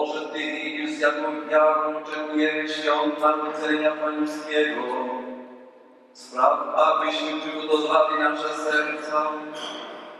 Boże, Ty widzisz, z jaką wiarą oczekujemy świąt Narodzenia Pańskiego. Spraw, abyśmy przygotowali nasze serca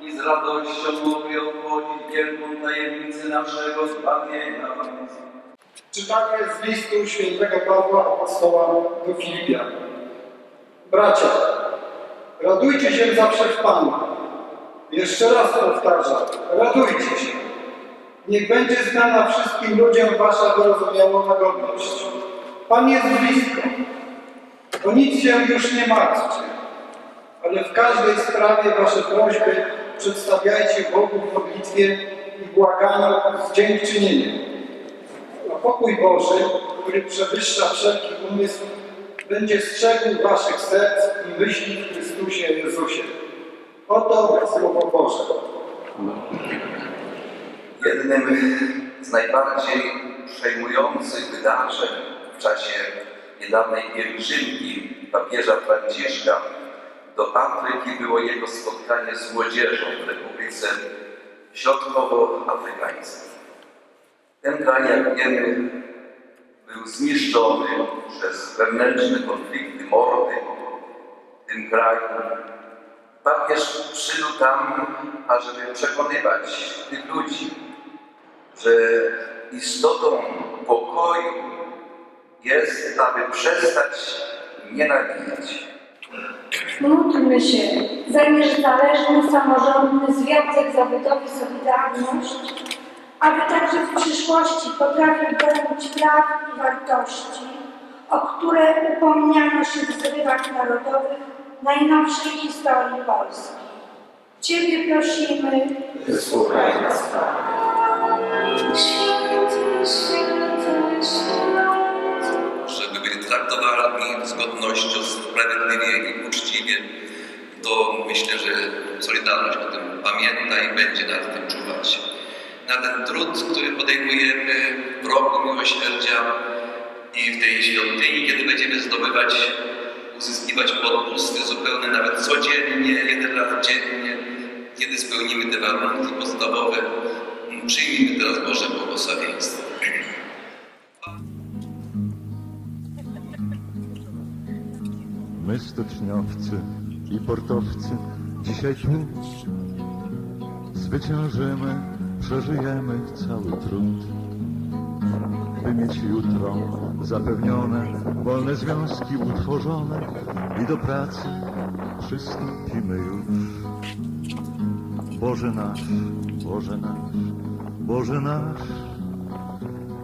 i z radością mogli obchodzić wielką tajemnicę naszego zbawienia. Czytanie z listu świętego Pawła Apostoła do Filipian. Bracia, radujcie się zawsze w Panu. Jeszcze raz powtarzam, radujcie się. Niech będzie znana wszystkim ludziom wasza wyrozumiała łagodność. Pan jest blisko. O nic się już nie martwcie, ale w każdej sprawie wasze prośby przedstawiajcie Bogu w modlitwie i błaganiu z dziękczynieniem. A pokój Boży, który przewyższa wszelki umysł, będzie strzegł waszych serc i myśli w Chrystusie Jezusie. Oto Słowo Boże. Jednym z najbardziej przejmujących wydarzeń w czasie niedawnej pielgrzymki papieża Franciszka do Afryki było jego spotkanie z młodzieżą w Republice Środkowoafrykańskiej. Ten kraj, jak wiemy, był zniszczony przez wewnętrzne konflikty, mordy. W tym kraju papież przybył tam, ażeby przekonywać tych ludzi, że istotą pokoju jest, aby przestać nienawidzić. Módlmy się za niezależny, samorządny Związek Zawodowy Solidarność, aby także w przyszłości potrafił bronić praw i wartości, o które upomniano się w zrywach narodowych najnowszej historii Polski. Ciebie prosimy, Wysłuchaj nas. Święty. Żeby byli traktowani z godnością, sprawiedliwie i uczciwie, to myślę, że Solidarność o tym pamięta i będzie nad tym czuwać. Na ten trud, który podejmujemy w roku miłosierdzia i w tej świątyni, kiedy będziemy zdobywać, uzyskiwać podpusty zupełnie nawet codziennie, jeden raz dziennie, kiedy spełnimy te warunki podstawowe, przyjmijmy teraz Boże błogosławieństwo. My stoczniowcy i portowcy dzisiaj tu zwyciężymy, przeżyjemy cały trud. By mieć jutro zapewnione, wolne związki utworzone i do pracy przystąpimy już. Boże nasz, Boże nasz, Boże nasz,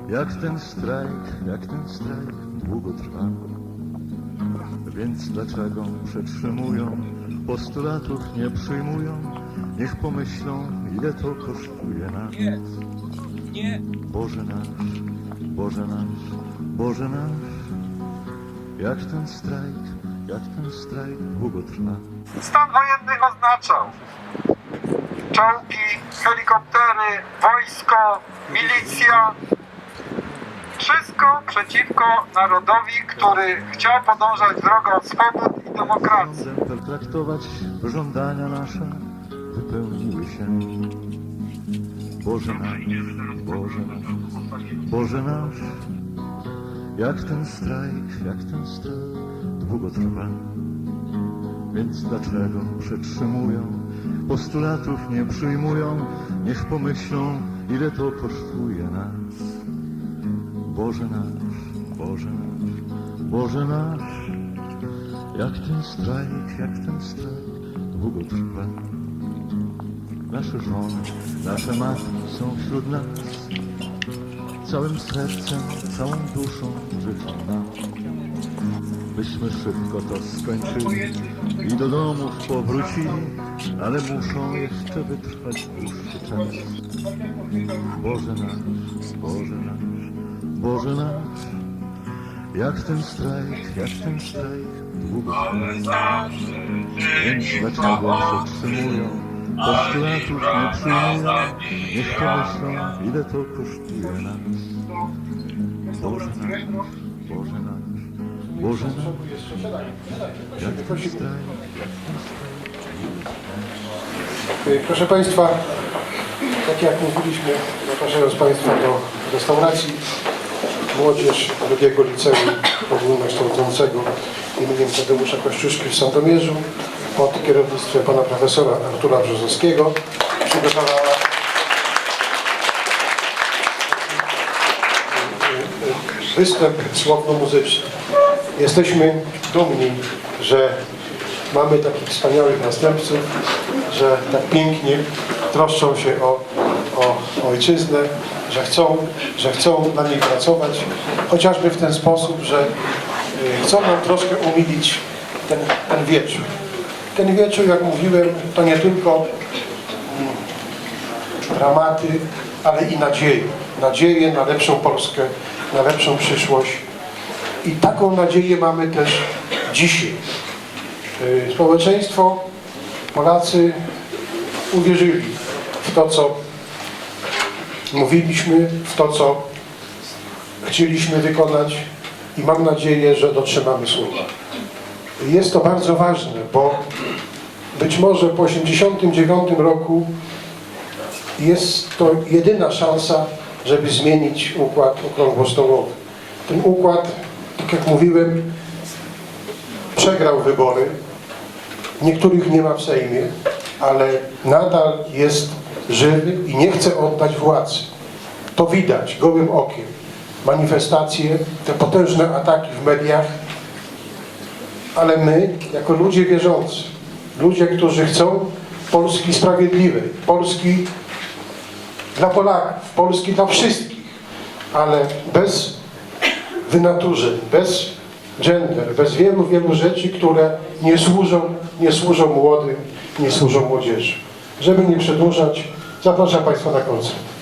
jak ten strajk, jak ten strajk długo trwa. Więc dlaczego przetrzymują, postulatów nie przyjmują? Niech pomyślą, ile to kosztuje nas. Boże nasz, Boże nasz, Boże nasz, jak ten strajk, jak ten strajk długo trwa. Stan wojenny oznaczał czołgi, helikoptery, wojsko, milicja. Wszystko przeciwko narodowi, który chciał podążać drogą swobód i demokracji. Sądem pertraktować żądania nasze wypełniły się. Boże nasz, Boże nasz, Boże nasz, jak ten strajk, jak ten strajk długo trwa. Więc dlaczego przetrzymują, postulatów nie przyjmują, niech pomyślą, ile to kosztuje nas. Boże nasz, Boże nasz, Boże nasz, jak ten strajk, jak ten strajk długo trwa. Nasze żony, nasze matki są wśród nas, całym sercem, całą duszą życzą nam. Byśmy szybko to skończyli i do domów powrócili, ale muszą jeszcze wytrwać dłuższy czas. Boże nasz, Boże nasz, Boże nasz, jak ten strajk, jak ten strajk długo. Więc dlaczego przetrzymują, postulatów nie przyjmują, niech pomyślą, ile to kosztuje nas. Boże nasz, Boże nasz, Boże nasz, jak ten strajk, jak ten strajk Proszę Państwa, tak jak mówiliśmy, zapraszając Państwa do restauracji, młodzież drugiego liceum ogólnokształcącego imieniem Tadeusza Kościuszki w Sandomierzu pod kierownictwem pana profesora Artura Brzozowskiego przygotowała y, y, występ słowno-muzyczny. Jesteśmy dumni, że mamy takich wspaniałych następców, że tak pięknie troszczą się o, o ojczyznę, że chcą, że chcą dla niej pracować, chociażby w ten sposób, że y, chcą nam troszkę umilić ten, ten wieczór. Ten wieczór, jak mówiłem, to nie tylko mm, dramaty, ale i nadzieje. Nadzieję na lepszą Polskę, na lepszą przyszłość. I taką nadzieję mamy też dzisiaj. Y, Społeczeństwo, Polacy uwierzyli w to, co mówiliśmy, w to, co chcieliśmy wykonać i mam nadzieję, że dotrzymamy słowa. Jest to bardzo ważne, bo być może po 1989 roku jest to jedyna szansa, żeby zmienić układ okrągłostołowy. Ten układ, tak jak mówiłem, przegrał wybory. Niektórych nie ma w Sejmie, ale nadal jest żywy i nie chce oddać władzy. To widać gołym okiem. Manifestacje, te potężne ataki w mediach, ale my, jako ludzie wierzący, ludzie, którzy chcą Polski sprawiedliwej, Polski dla Polaków, Polski dla wszystkich, ale bez wynaturzeń, bez gender, bez wielu, wielu rzeczy, które nie służą, nie służą młodym, nie służą młodzieży. Żeby nie przedłużać, zapraszam Państwa na koncert.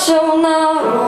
побачив на